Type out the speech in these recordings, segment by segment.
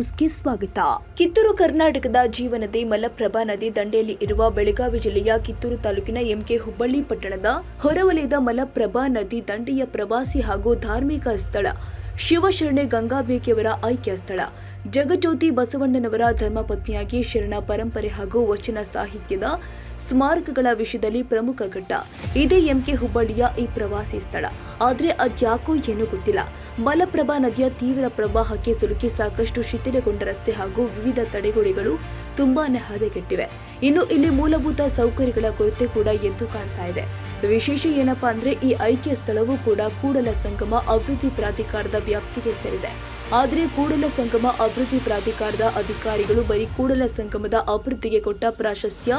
ನ್ಯೂಸ್ಗೆ ಸ್ವಾಗತ. ಕಿತ್ತೂರು ಕರ್ನಾಟಕದ ಜೀವನದಿ ಮಲಪ್ರಭಾ ನದಿ ದಂಡೆಯಲ್ಲಿ ಇರುವ ಬೆಳಗಾವಿ ಜಿಲ್ಲೆಯ ಕಿತ್ತೂರು ತಾಲೂಕಿನ ಎಂಕೆ ಹುಬ್ಬಳ್ಳಿ ಪಟ್ಟಣದ ಹೊರವಲಯದ ಮಲಪ್ರಭಾ ನದಿ ದಂಡೆಯ ಪ್ರವಾಸಿ ಹಾಗೂ ಧಾರ್ಮಿಕ ಸ್ಥಳ ಶಿವಶರಣೆ ಗಂಗಾಬೇಕಿಯವರ ಆಯ್ಕೆಯ ಸ್ಥಳ. ಜಗಜ್ಯೋತಿ ಬಸವಣ್ಣನವರ ಧರ್ಮಪತ್ನಿಯಾಗಿ ಶರಣ ಪರಂಪರೆ ಹಾಗೂ ವಚನ ಸಾಹಿತ್ಯದ ಸ್ಮಾರಕಗಳ ವಿಷಯದಲ್ಲಿ ಪ್ರಮುಖ ಘಟ್ಟ. ಇದೇ ಎಂಕೆ ಹುಬ್ಬಳ್ಳಿಯ ಈ ಪ್ರವಾಸಿ ಸ್ಥಳ. ಆದರೆ ಅದ್ಯಾಕೋ ಏನೂ ಗೊತ್ತಿಲ್ಲ. ಮಲಪ್ರಭಾ ನದಿಯ ತೀವ್ರ ಪ್ರವಾಹಕ್ಕೆ ಸಿಲುಕಿ ಸಾಕಷ್ಟು ಶಿಥಿಲಗೊಂಡ ರಸ್ತೆ ಹಾಗೂ ವಿವಿಧ ತಡೆಗೋಡೆಗಳು ತುಂಬಾನೇ ಹದಗೆಟ್ಟಿವೆ. ಇನ್ನು ಇಲ್ಲಿ ಮೂಲಭೂತ ಸೌಕರ್ಯಗಳ ಕೊರತೆ ಕೂಡ ಎದ್ದು ಕಾಣ್ತಾ ಇದೆ. ವಿಶೇಷ ಏನಪ್ಪಾ ಅಂದ್ರೆ ಈ ಐಕ್ಯ ಸ್ಥಳವೂ ಕೂಡ ಕೂಡಲ ಸಂಗಮ ಅಭಿವೃದ್ಧಿ ಪ್ರಾಧಿಕಾರದ ವ್ಯಾಪ್ತಿಗೆ ಸೇರಿದೆ ಆದರೆ ಕೂಡಲ ಸಂಗಮ ಅಭಿವೃದ್ಧಿ ಪ್ರಾಧಿಕಾರದ ಅಧಿಕಾರಿಗಳು ಬರೀ ಕೂಡಲ ಸಂಗಮದ ಅಭಿವೃದ್ಧಿಗೆ ಕೊಟ್ಟ ಪ್ರಾಶಸ್ತ್ಯ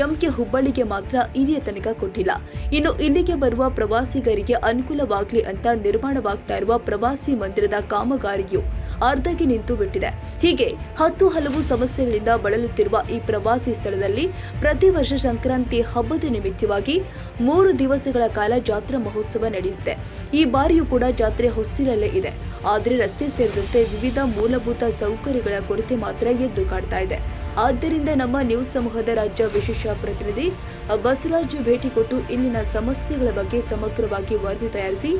ಎಂಕೆ ಹುಬ್ಬಳ್ಳಿಗೆ ಮಾತ್ರ ಇಲ್ಲಿಯ ತನಕ ಕೊಟ್ಟಿಲ್ಲ. ಇನ್ನು ಇಲ್ಲಿಗೆ ಬರುವ ಪ್ರವಾಸಿಗರಿಗೆ ಅನುಕೂಲವಾಗಲಿ ಅಂತ ನಿರ್ಮಾಣವಾಗ್ತಾ ಇರುವ ಪ್ರವಾಸಿ ಮಂದಿರದ ಕಾಮಗಾರಿಯು ಅರ್ಧಕ್ಕೆ ನಿಂತು ಬಿಟ್ಟಿದೆ ಹೀಗೆ ಹತ್ತು ಹಲವು ಸಮಸ್ಯೆಗಳಿಂದ ಬಳಲುತ್ತಿರುವ ಈ ಪ್ರವಾಸಿ ಸ್ಥಳದಲ್ಲಿ ಪ್ರತಿ ವರ್ಷ ಸಂಕ್ರಾಂತಿ ಹಬ್ಬದ ನಿಮಿತ್ತವಾಗಿ ಮೂರು ದಿವಸಗಳ ಕಾಲ ಜಾತ್ರಾ ಮಹೋತ್ಸವ ನಡೆಯುತ್ತೆ. ಈ ಬಾರಿಯೂ ಕೂಡ ಜಾತ್ರೆ ಹೊಸ್ತಿಲಲ್ಲೇ ಇದೆ. ಆದರೆ ರಸ್ತೆ ಸೇರಿದಂತೆ ವಿವಿಧ ಮೂಲಭೂತ ಸೌಕರ್ಯಗಳ ಕೊರತೆ ಮಾತ್ರ ಎದ್ದು ಕಾಡ್ತಾ ಇದೆ. ಆದ್ದರಿಂದ ನಮ್ಮ ನ್ಯೂಸ್ ಸಮೂಹದ ರಾಜ್ಯ ವಿಶೇಷ ಪ್ರತಿನಿಧಿ ಬಸವರಾಜ್ ಭೇಟಿ ಕೊಟ್ಟು ಇಲ್ಲಿನ ಸಮಸ್ಯೆಗಳ ಬಗ್ಗೆ ಸಮಗ್ರವಾಗಿ ವರದಿ ತಯಾರಿಸಿ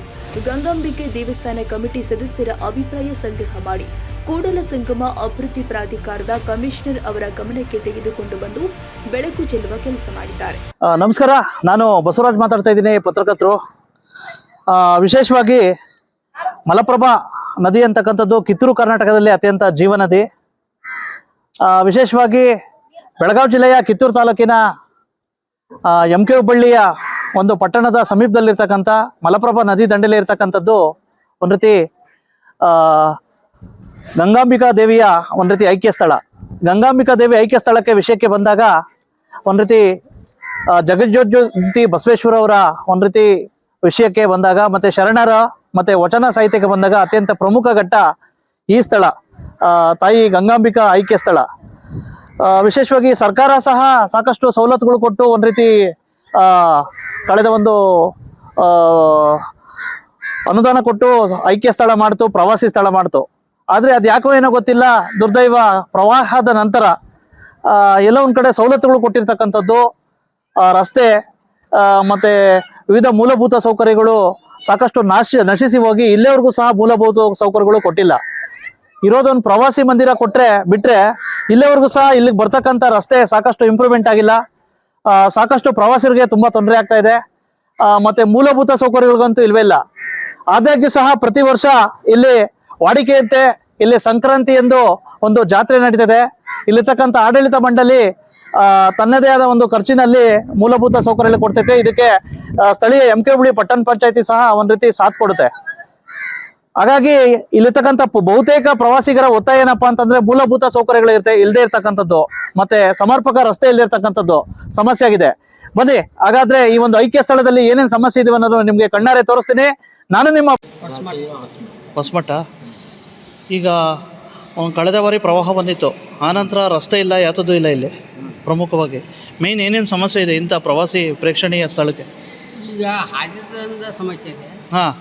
ಗಂಗಾಂಬಿಕೆ ದೇವಸ್ಥಾನ ಕಮಿಟಿ ಸದಸ್ಯರ ಅಭಿಪ್ರಾಯ ಸಂಗ್ರಹ ಮಾಡಿ ಕೂಡಲ ಸಂಗಮ ಅಭಿವೃದ್ಧಿ ಪ್ರಾಧಿಕಾರದ ಕಮಿಷನರ್ ಅವರ ಗಮನಕ್ಕೆ ತೆಗೆದುಕೊಂಡು ಬಂದು ಬೆಳಕು ಚೆಲ್ಲುವ ಕೆಲಸ ಮಾಡಿದ್ದಾರೆ. ನಮಸ್ಕಾರ. ನಾನು ಬಸವರಾಜ್ ಮಾತಾಡ್ತಾ ಇದ್ದೀನಿ, ಪತ್ರಕರ್ತರು. ವಿಶೇಷವಾಗಿ ಮಲಪ್ರಭಾ ನದಿ ಅಂತಕ್ಕಂಥದ್ದು ಕಿತ್ತೂರು ಕರ್ನಾಟಕದಲ್ಲಿ ಅತ್ಯಂತ ಜೀವನದಿ. ವಿಶೇಷವಾಗಿ ಬೆಳಗಾವಿ ಜಿಲ್ಲೆಯ ಕಿತ್ತೂರು ತಾಲೂಕಿನ ಎಂ ಕೆ ಹುಬ್ಬಳ್ಳಿಯ ಒಂದು ಪಟ್ಟಣದ ಸಮೀಪದಲ್ಲಿರ್ತಕ್ಕಂಥ ಮಲಪ್ರಭಾ ನದಿ ದಂಡೆಯಲ್ಲಿ ಇರ್ತಕ್ಕಂಥದ್ದು ಒಂದು ರೀತಿ ಗಂಗಾಂಬಿಕಾ ದೇವಿಯ ಒಂದು ರೀತಿ ಐಕ್ಯ ಸ್ಥಳ. ಗಂಗಾಂಬಿಕಾ ದೇವಿ ಐಕ್ಯ ಸ್ಥಳಕ್ಕೆ ವಿಷಯಕ್ಕೆ ಬಂದಾಗ ಒಂದು ರೀತಿ ಜಗಜ್ಯೋತಿ ಬಸವೇಶ್ವರ ಅವರ ಒಂದು ರೀತಿ ವಿಷಯಕ್ಕೆ ಬಂದಾಗ ಮತ್ತೆ ಶರಣರ ಮತ್ತೆ ವಚನ ಸಾಹಿತ್ಯಕ್ಕೆ ಬಂದಾಗ ಅತ್ಯಂತ ಪ್ರಮುಖ ಘಟ್ಟ ಈ ಸ್ಥಳ ತಾಯಿ ಗಂಗಾಂಬಿಕಾ ಐಕ್ಯ ಸ್ಥಳ. ವಿಶೇಷವಾಗಿ ಸರ್ಕಾರ ಸಹ ಸಾಕಷ್ಟು ಸವಲತ್ತುಗಳು ಕೊಟ್ಟು ಒಂದು ರೀತಿ ಕಳೆದ ಒಂದು ಅನುದಾನ ಕೊಟ್ಟು ಐಕ್ಯ ಸ್ಥಳ ಮಾಡ್ತು, ಪ್ರವಾಸಿ ಸ್ಥಳ ಮಾಡ್ತು. ಆದರೆ ಅದು ಯಾಕೋ ಏನೋ ಗೊತ್ತಿಲ್ಲ, ದುರ್ದೈವ ಪ್ರವಾಹದ ನಂತರ ಎಲ್ಲ ಒಂದು ಕಡೆ ಸವಲತ್ತುಗಳು ಕೊಟ್ಟಿರ್ತಕ್ಕಂಥದ್ದು ರಸ್ತೆ ಮತ್ತೆ ವಿವಿಧ ಮೂಲಭೂತ ಸೌಕರ್ಯಗಳು ಸಾಕಷ್ಟು ನಾಶ, ನಶಿಸಿ ಹೋಗಿ ಇಲ್ಲಿವರೆಗೂ ಸಹ ಮೂಲಭೂತ ಸೌಕರ್ಯಗಳು ಕೊಟ್ಟಿಲ್ಲ. ಇರೋದೊಂದು ಪ್ರವಾಸಿ ಮಂದಿರ ಕೊಟ್ರೆ ಬಿಟ್ರೆ ಇಲ್ಲಿವರೆಗೂ ಸಹ ಇಲ್ಲಿಗೆ ಬರ್ತಕ್ಕಂಥ ರಸ್ತೆ ಸಾಕಷ್ಟು ಇಂಪ್ರೂವ್ಮೆಂಟ್ ಆಗಿಲ್ಲ. ಸಾಕಷ್ಟು ಪ್ರವಾಸಿಗರಿಗೆ ತುಂಬಾ ತೊಂದರೆ ಆಗ್ತಾ ಇದೆ. ಮತ್ತೆ ಮೂಲಭೂತ ಸೌಕರ್ಯಗಳಿಗಂತೂ ಇಲ್ವೇ ಇಲ್ಲ. ಆದಾಗ್ಯೂ ಸಹ ಪ್ರತಿ ವರ್ಷ ಇಲ್ಲಿ ವಾಡಿಕೆಯಂತೆ ಇಲ್ಲಿ ಸಂಕ್ರಾಂತಿ ಎಂದು ಒಂದು ಜಾತ್ರೆ ನಡೀತದೆ. ಇಲ್ಲಿರ್ತಕ್ಕಂಥ ಆಡಳಿತ ಮಂಡಳಿ ತನ್ನದೇ ಆದ ಒಂದು ಖರ್ಚಿನಲ್ಲಿ ಮೂಲಭೂತ ಸೌಕರ್ಯಗಳು ಕೊಡ್ತೈತೆ. ಇದಕ್ಕೆ ಸ್ಥಳೀಯ ಎಂ ಕೆ ಹುಬ್ಳಿ ಪಟ್ಟಣ ಪಂಚಾಯತಿ ಸಹ ಒಂದು ರೀತಿ ಸಾಥ್ ಕೊಡುತ್ತೆ. ಹಾಗಾಗಿ ಇಲ್ಲಿರ್ತಕ್ಕಂಥ ಬಹುತೇಕ ಪ್ರವಾಸಿಗರ ಒತ್ತಾಯ ಏನಪ್ಪಾ ಅಂತಂದ್ರೆ ಮೂಲಭೂತ ಸೌಕರ್ಯಗಳು ಇಲ್ಲದೆ ಇರ್ತಕ್ಕಂಥದ್ದು. ಮತ್ತೆ ಸಮರ್ಪಕ ರಸ್ತೆ ಇಲ್ಲದೆ ಸಮಸ್ಯೆ ಆಗಿದೆ. ಬನ್ನಿ ಹಾಗಾದ್ರೆ ಈ ಒಂದು ಐಕ್ಯ ಸ್ಥಳದಲ್ಲಿ ಏನೇನ್ ಸಮಸ್ಯೆ ಇದೆ ಅನ್ನೋದು ನಿಮ್ಗೆ ಕಣ್ಣಾರೆ ತೋರಿಸ್ತೀನಿ. ನಾನು ನಿಮ್ಮ ಹೊಸಮಠ. ಈಗ ಕಳೆದ ಬಾರಿ ಪ್ರವಾಹ ಬಂದಿತ್ತು. ಆನಂತರ ರಸ್ತೆ ಇಲ್ಲ ಯಾತದ್ದು ಇಲ್ಲ ಇಲ್ಲಿ ಪ್ರಮುಖವಾಗಿ. ಮೇನ್ ಏನೇನು ಸಮಸ್ಯೆ ಇದೆ ಇಂಥ ಪ್ರವಾಸಿ ಪ್ರೇಕ್ಷಣೀಯ ಸ್ಥಳಕ್ಕೆ? ಈಗ ಹಾದಿದಿಂದ ಸಮಸ್ಯೆ ಇದೆ. ಹಾಂ.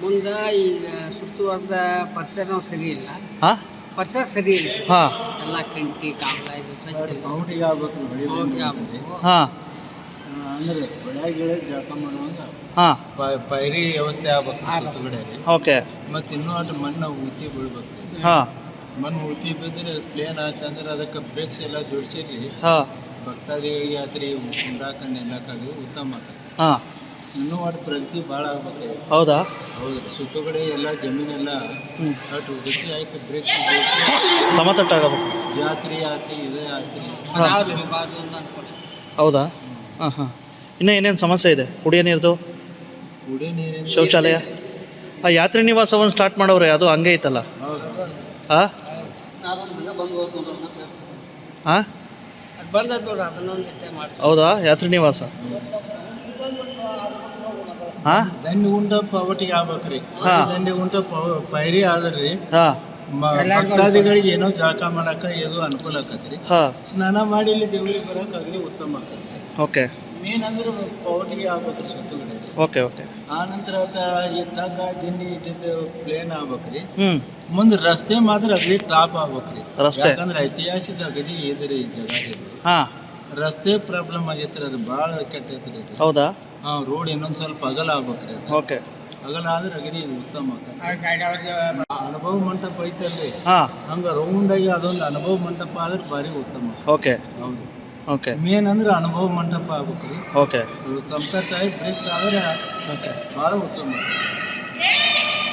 ಮುಂದೆ ಈಗ ಸುತ್ತುವರೆದ ಪರಿಸರ ಸರಿ ಇಲ್ಲ. ಹಾಂ? ಪರಿಸರ ಸರಿ ಇಲ್ಲ. ಹಾಂ. ಎಲ್ಲ ಕೆಂಟಿ ಕಾಮಲ ಇದು ಸ್ವಚ್ಛ ಇಲ್ಲ ಔಟಿಗೆ ಆಗ್ಬೇಕು ಔಟಿಗೆ ಆಗ್ಬೇಕು. ಹಾಂ. ಅಂದ್ರೆ ಜಳಕ ಮಾಡುವಂಗ ಹಾಂ. ಪ- ಪೈರಿ ವ್ಯವಸ್ಥೆ ಆಗ್ಬೇಕು ರೀ ಓಕೆ. ಮತ್ತೆ ಇನ್ನೂ ಅದು ಮಣ್ಣು ಉಳ್ಚಿ ಬೀಳ್ಬೇಕು. ಹಾಂ. ಮಣ್ಣು ಉಳ್ಚಿ ಬಿದ್ದರೆ ಪ್ಲೇನ್ ಆಯ್ತಂದ್ರೆ ಅದಕ್ಕೆ ಬ್ರೇಕ್ಸ್ ಎಲ್ಲ ಜೋಡಿಸಿರಿ ಹಾಂ. ಭಕ್ತಾದಿಗಳಿಗೆ ಆತ್ರಿ ಉಂಡಾಕ ನಿಲ್ಲಕ್ಕಾಗಿ ಉತ್ತಮ ಆಗ್ತದೆ. ಹಾಂ. ಇನ್ನೂ ಪ್ರಗತಿ ಭಾಳ ಆಗ್ಬೇಕು ಹೌದಾ? ಹೌದು ಸುತ್ತಗಡೆ ಎಲ್ಲ ಜಮೀನೆಲ್ಲ ಹ್ಞೂ ಅಷ್ಟು ಉಳಿಸಿ ಬ್ರೇಕ್ ಸಮತಟ್ಟಾಗಬೇಕು ಜಾತ್ರೆ ಆತಿ ಇದೇ ಆತಿ. ಹೌದಾ? ಹಾಂ ಹಾಂ. ಇನ್ನೂ ಏನೇನು ಸಮಸ್ಯೆ ಇದೆ? ಕುಡಿಯೋ ನೀರ್ದು? ಕುಡಿಯೋ ನೀರಿನ ಶೌಚಾಲಯ? ಆ ಯಾತ್ರಿ ನಿವಾಸವನ್ನು ಸ್ಟಾರ್ಟ್ ಮಾಡೋರೆ ಅದು ಹಂಗೆ ಐತಲ್ಲ? ಹೌದು. ಹಾಂ. ಹಾಂ ಹೌದಾ ಯಾತ್ರಿ ನಿವಾಸ? ದಂಡಿ ಉಂಡ ಪವಟಿಗೆ ಆಗ್ಬೇಕ್ರಿ. ದಂಡಿ ಉಂಡ ಪೈರಿ ಆದ್ರಿ ಭಕ್ತಾದಿಗಳಿಗೆ ಏನೋ ಜಳಕ ಮಾಡಕ ಇದು ಅನುಕೂಲ ಆಕತ್ರಿ. ಹಾಂ. ಸ್ನಾನ ಮಾಡಿ ಇಲ್ಲಿ ದೇವರಿಗೆ ಬರಕ್ ಅಗದಿ ಉತ್ತಮ ಆಕತ್ರಿ. ಓಕೆ. ಮೇನ್ ಅಂದ್ರೆ ಪವಟಿಗೆ ಆಗ್ಬೇಕ್ರಿ ಸುತ್ತಗಡೆ. Okay okay. ಆ ನಂತರ ಈ ತಗ್ಗ ದಿನ್ನಿ ಇದ್ದಿದ್ದು ಪ್ಲೇನ್ ಆಗ್ಬೇಕ್ರಿ. ಮುಂದೆ ರಸ್ತೆ ಮಾತ್ರ ಅಗದಿ ಟಾಪ್ ಆಗ್ಬೇಕ್ರಿ. ರಸ್ತೆ. ಯಾಕಂದ್ರೆ ಐತಿಹಾಸಿಕ ಅಗದಿ ಇದ್ರಿ ಈ ಜಾಗ ರಸ್ತೆ ಪ್ರಾಬ್ಲಮ್ ಆಗೈತಿ ಅದು ಭಾಳ ಕೆಟ್ಟೈತ್ರಿ ಅದು. ಹೌದಾ? ಹಾಂ ರೋಡ್ ಇನ್ನೊಂದ್ ಸ್ವಲ್ಪ ಅಗಲ ಆಗ್ಬೇಕ್ರಿ ಅದು. ಓಕೆ. ಅಗಲ ಆದ್ರೆ ಅಗದಿ ಉತ್ತಮ ಆಕತಿ. ಆ ಅನುಭವ ಮಂಟಪ ಐತಲ್ರಿ? ಹಾಂ. ಹಂಗ ರೌಂಡ್ ಆಗಿ ಅದೊಂದು ಅನುಭವ ಮಂಟಪ ಆದ್ರೆ ಭಾರಿ ಉತ್ತಮ. ಓಕೆ. ಹೌದು. ಓಕೆ. ಮೇನ್ ಅಂದ್ರೆ ಅನುಭವ ಮಂಟಪ ಆಗ್ಬೇಕ್ರಿ. ಓಕೆ. ಸಂಪರ್ಕ ಬ್ರೇಕ್ಸ್ ಆದ್ರೆ ಓಕೆ. ಭಾಳ ಉತ್ತಮ.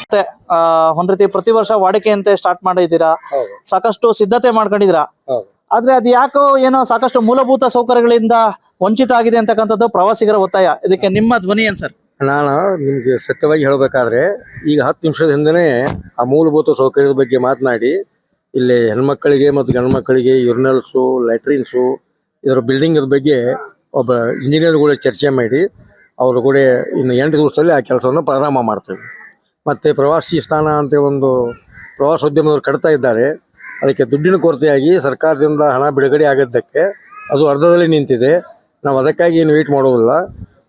ಮತ್ತೆ ಆ, ಒಂದ್ ರೀತಿ ಪ್ರತಿ ವರ್ಷ ವಾಡಿಕೆಯಂತೆ ಸ್ಟಾರ್ಟ್ ಮಾಡಿದ್ದೀರಾ? ಹೌದು. ಸಾಕಷ್ಟು ಸಿದ್ಧತೆ ಮಾಡ್ಕೊಂಡಿದ್ದೀರಾ? ಹೌದು. ಆದ್ರೆ ಅದು ಯಾಕೋ ಏನೋ ಸಾಕಷ್ಟು ಮೂಲಭೂತ ಸೌಕರ್ಯಗಳಿಂದ ವಂಚಿತ ಆಗಿದೆ ಅಂತಕ್ಕಂಥದ್ದು ಪ್ರವಾಸಿಗರ ಒತ್ತಾಯ. ಇದಕ್ಕೆ ನಿಮ್ಮ ಧ್ವನಿ ಏನ್ ಸರ್? ನಾನು ನಿಮಗೆ ಸತ್ಯವಾಗಿ ಹೇಳಬೇಕಾದ್ರೆ ಈಗ ಹತ್ತು ನಿಮಿಷದ ಹಿಂದೆನೇ ಆ ಮೂಲಭೂತ ಸೌಕರ್ಯದ ಬಗ್ಗೆ ಮಾತನಾಡಿ, ಇಲ್ಲಿ ಹೆಣ್ಮಕ್ಕಳಿಗೆ ಮತ್ತು ಗಂಡು ಮಕ್ಕಳಿಗೆ ಯುರ್ನಲ್ಸು ಲ್ಯಾಟ್ರಿನ್ಸು ಇದರ ಬಿಲ್ಡಿಂಗ್ ಬಗ್ಗೆ ಒಬ್ಬ ಇಂಜಿನಿಯರ್ ಕೂಡ ಚರ್ಚೆ ಮಾಡಿ, ಅವರು ಕೂಡ ಇನ್ನು ಎಂಟು ದಿವಸದಲ್ಲಿ ಆ ಕೆಲಸವನ್ನು ಪ್ರಾರಂಭ ಮಾಡ್ತೇವೆ. ಮತ್ತು ಪ್ರವಾಸಿ ಸ್ಥಾನ ಅಂತ ಒಂದು ಪ್ರವಾಸೋದ್ಯಮದವರು ಕಟ್ತಾ ಇದ್ದಾರೆ. ಅದಕ್ಕೆ ದುಡ್ಡಿನ ಕೊರತೆಯಾಗಿ ಸರ್ಕಾರದಿಂದ ಹಣ ಬಿಡುಗಡೆ ಆಗದ್ದಕ್ಕೆ ಅದು ಅರ್ಧದಲ್ಲಿ ನಿಂತಿದೆ. ನಾವು ಅದಕ್ಕಾಗಿ ಏನು ವೇಟ್ ಮಾಡೋದಿಲ್ಲ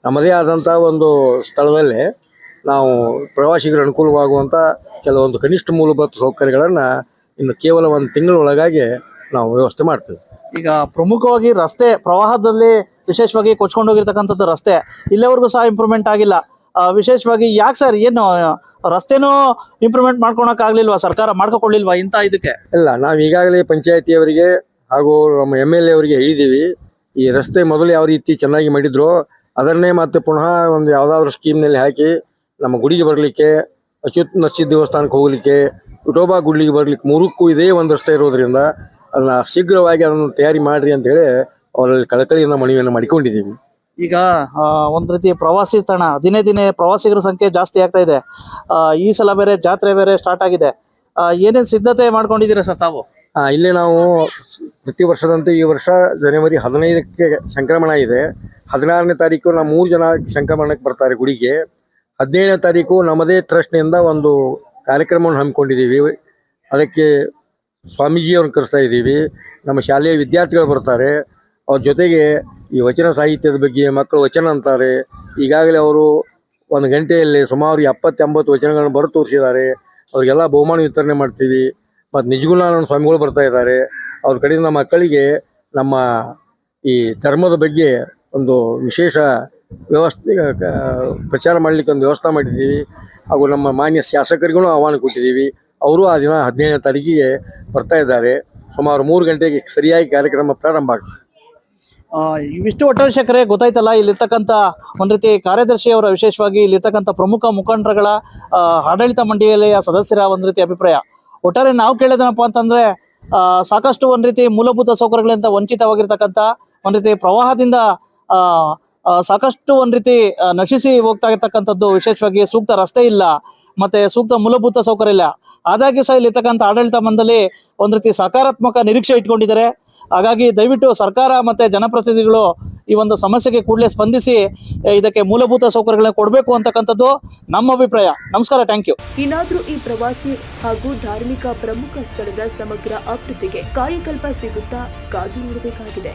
ನಮ್ಮದೇ ಆದಂಥ ಒಂದು ಸ್ಥಳದಲ್ಲೇ ನಾವು ಪ್ರವಾಸಿಗರು ಅನುಕೂಲವಾಗುವಂಥ ಕೆಲವೊಂದು ಕನಿಷ್ಠ ಮೂಲಭೂತ ಸೌಕರ್ಯಗಳನ್ನು ಇನ್ನು ಕೇವಲ ಒಂದು ತಿಂಗಳೊಳಗಾಗಿ ನಾವು ವ್ಯವಸ್ಥೆ ಮಾಡ್ತೇವೆ. ಈಗ ಪ್ರಮುಖವಾಗಿ ರಸ್ತೆ ಪ್ರವಾಹದಲ್ಲಿ ವಿಶೇಷವಾಗಿ ಕೊಚ್ಕೊಂಡು ಹೋಗಿರ್ತಕ್ಕಂಥದ್ದು ರಸ್ತೆ, ಇಲ್ಲಿವರೆಗೂ ಸಹ ಇಂಪ್ರೂವ್ಮೆಂಟ್ ಆಗಿಲ್ಲ. ವಿಶೇಷವಾಗಿ ಯಾಕೆ ಸರ್? ಏನು, ರಸ್ತೆನೂ ಇಂಪ್ರೂವ್ಮೆಂಟ್ ಮಾಡ್ಕೊಳಕ್ ಆಗ್ಲಿಲ್ವಾ ಸರ್ಕಾರ ಮಾಡ್ಕೊಳ್ಲಿಲ್ವಾ ಇಂಥ ಇದಕ್ಕೆ? ಇಲ್ಲ, ನಾವು ಈಗಾಗಲೇ ಪಂಚಾಯತಿಯವರಿಗೆ ಹಾಗೂ ನಮ್ಮ ಎಂ ಎಲ್ ಎ ಅವರಿಗೆ ಹೇಳಿದ್ದೀವಿ ಈ ರಸ್ತೆ ಮೊದಲು ಯಾವ ರೀತಿ ಚೆನ್ನಾಗಿ ಮಾಡಿದ್ರು, ಅದನ್ನೇ ಮತ್ತೆ ಪುನಃ ಒಂದು ಯಾವುದಾದ್ರೂ ಸ್ಕೀಮ್ನಲ್ಲಿ ಹಾಕಿ ನಮ್ಮ ಗುಡಿಗೆ ಬರಲಿಕ್ಕೆ, ಅಚ್ಯುತ್ ನರ್ಸಿದ್ ದೇವಸ್ಥಾನಕ್ಕೆ ಹೋಗಲಿಕ್ಕೆ, ವಿಠೋಬಾ ಗುಡ್ಲಿಗೆ ಬರ್ಲಿಕ್ಕೆ ಮೂರಕ್ಕೂ ಇದೇ ಒಂದು ರಸ್ತೆ ಇರೋದ್ರಿಂದ, ಅದನ್ನ ಶೀಘ್ರವಾಗಿ ಅದನ್ನು ತಯಾರಿ ಮಾಡ್ರಿ ಅಂತ ಹೇಳಿ ಅವರಲ್ಲಿ ಕಳಕಳಿಯಿಂದ ಮನವಿಯನ್ನು ಮಾಡಿಕೊಂಡಿದ್ದೀವಿ. ಈಗ ಒಂದು ರೀತಿ ಪ್ರವಾಸಿ ತಾಣ, ದಿನೇ ದಿನೇ ಪ್ರವಾಸಿಗರ ಸಂಖ್ಯೆ ಜಾಸ್ತಿ ಆಗ್ತಾ ಇದೆ. ಈ ಸಲ ಬೇರೆ ಜಾತ್ರೆ ಬೇರೆ ಸ್ಟಾರ್ಟ್ ಆಗಿದೆ. ಏನೇನ್ ಸಿದ್ಧತೆ ಮಾಡ್ಕೊಂಡಿದ್ದೀರಾ ಸರ್ ತಾವು? ಇಲ್ಲಿ ನಾವು ಪ್ರತಿ ವರ್ಷದಂತೆ ಈ ವರ್ಷ ಜನವರಿ ಹದಿನೈದಕ್ಕೆ ಸಂಕ್ರಮಣ ಇದೆ. ಹದಿನಾರನೇ ತಾರೀಕು ನಾವು ಮೂರು ಜನ ಸಂಕ್ರಮಣಕ್ಕೆ ಬರ್ತಾರೆ ಗುಡಿಗೆ. ಹದಿನೇಳನೇ ತಾರೀಕು ನಮ್ಮದೇ ಟ್ರಸ್ಟ್ನಿಂದ ಒಂದು ಕಾರ್ಯಕ್ರಮವನ್ನು ಹಮ್ಮಿಕೊಂಡಿದ್ದೀವಿ. ಅದಕ್ಕೆ ಸ್ವಾಮೀಜಿಯವ್ರನ್ನ ಕರೆಸ್ತಾ ಇದ್ದೀವಿ. ನಮ್ಮ ಶಾಲೆಯ ವಿದ್ಯಾರ್ಥಿಗಳು ಬರ್ತಾರೆ. ಅವ್ರ ಜೊತೆಗೆ ಈ ವಚನ ಸಾಹಿತ್ಯದ ಬಗ್ಗೆ ಮಕ್ಕಳು ವಚನ ಅಂತಾರೆ. ಈಗಾಗಲೇ ಅವರು ಒಂದು ಗಂಟೆಯಲ್ಲಿ ಸುಮಾರು ಎಪ್ಪತ್ತು ಎಂಬತ್ತು ವಚನಗಳನ್ನು ಬರೆದು ತೋರಿಸಿದ್ದಾರೆ. ಅವರಿಗೆಲ್ಲ ಬಹುಮಾನ ವಿತರಣೆ ಮಾಡ್ತೀವಿ. ಮತ್ತು ನಿಜಗುಣಾನಂದ ಸ್ವಾಮಿಗಳು ಬರ್ತಾ ಇದ್ದಾರೆ. ಅವ್ರ ಕಡೆಯಿಂದ ಮಕ್ಕಳಿಗೆ ನಮ್ಮ ಈ ಧರ್ಮದ ಬಗ್ಗೆ ಒಂದು ವಿಶೇಷ ವ್ಯವಸ್ಥೆ ಪ್ರಚಾರ ಮಾಡಲಿಕ್ಕೆ ಒಂದು ವ್ಯವಸ್ಥೆ ಮಾಡಿದ್ದೀವಿ. ಹಾಗೂ ನಮ್ಮ ಮಾನ್ಯ ಶಾಸಕರಿಗೂ ಆಹ್ವಾನ ಕೊಟ್ಟಿದ್ದೀವಿ. ಅವರು ಆ ದಿನ ಹದಿನೇಳನೇ ತಾರೀಕಿಗೆ ಬರ್ತಾ ಇದ್ದಾರೆ. ಸುಮಾರು ಮೂರು ಗಂಟೆಗೆ ಸರಿಯಾಗಿ ಕಾರ್ಯಕ್ರಮ ಪ್ರಾರಂಭ ಆಗ್ತದೆ. ಇವಿಷ್ಟು ಶೇಖರೇ, ಗೊತ್ತಾಯ್ತಲ್ಲ, ಇಲ್ಲಿರ್ತಕ್ಕಂಥ ಒಂದು ರೀತಿ ಕಾರ್ಯದರ್ಶಿ ಅವರ ವಿಶೇಷವಾಗಿ ಇಲ್ಲಿರ್ತಕ್ಕಂಥ ಪ್ರಮುಖ ಮುಖಂಡರುಗಳ ಆಡಳಿತ ಮಂಡಳಿಯ ಸದಸ್ಯರ ಒಂದು ರೀತಿ ಅಭಿಪ್ರಾಯ. ಒಟ್ಟಾರೆ ನಾವು ಕೇಳಿದೇನಪ್ಪ ಅಂತಂದ್ರೆ ಸಾಕಷ್ಟು ಒಂದು ರೀತಿ ಮೂಲಭೂತ ಸೌಕರ್ಯಗಳಿಂದ ವಂಚಿತವಾಗಿರ್ತಕ್ಕಂಥ ಒಂದು ರೀತಿ ಪ್ರವಾಹದಿಂದ ಸಾಕಷ್ಟು ಒಂದ್ ರೀತಿ ನಶಿಸಿ ಹೋಗ್ತಾ ಇರ್ತಕ್ಕಂಥದ್ದು ವಿಶೇಷವಾಗಿ ಸೂಕ್ತ ರಸ್ತೆ ಇಲ್ಲ, ಮತ್ತೆ ಸೂಕ್ತ ಮೂಲಭೂತ ಸೌಕರ್ಯ ಇಲ್ಲ. ಆದಾಗ್ಯೂ ಸಹ ಇಲ್ಲಿರ್ತಕ್ಕಂಥ ಆಡಳಿತ ಮಂಡಳಿ ಒಂದ್ ರೀತಿ ಸಕಾರಾತ್ಮಕ ನಿರೀಕ್ಷೆ ಇಟ್ಕೊಂಡಿದ್ದಾರೆ. ಹಾಗಾಗಿ ದಯವಿಟ್ಟು ಸರ್ಕಾರ ಮತ್ತೆ ಜನಪ್ರತಿನಿಧಿಗಳು ಈ ಒಂದು ಸಮಸ್ಯೆಗೆ ಕೂಡಲೇ ಸ್ಪಂದಿಸಿ ಇದಕ್ಕೆ ಮೂಲಭೂತ ಸೌಕರ್ಯಗಳನ್ನ ಕೊಡಬೇಕು ಅಂತಕ್ಕಂಥದ್ದು ನಮ್ಮ ಅಭಿಪ್ರಾಯ. ನಮಸ್ಕಾರ ಥ್ಯಾಂಕ್ ಯು ಇನ್ನಾದ್ರೂ ಈ ಪ್ರವಾಸಿ ಹಾಗೂ ಧಾರ್ಮಿಕ ಪ್ರಮುಖ ಸ್ಥಳದ ಸಮಗ್ರ ಅಭಿವೃದ್ಧಿಗೆ ಕಾಯಕಲ್ಪ ಸಿಗುತ್ತಾ ಕಾದು ನೋಡಬೇಕಾಗಿದೆ.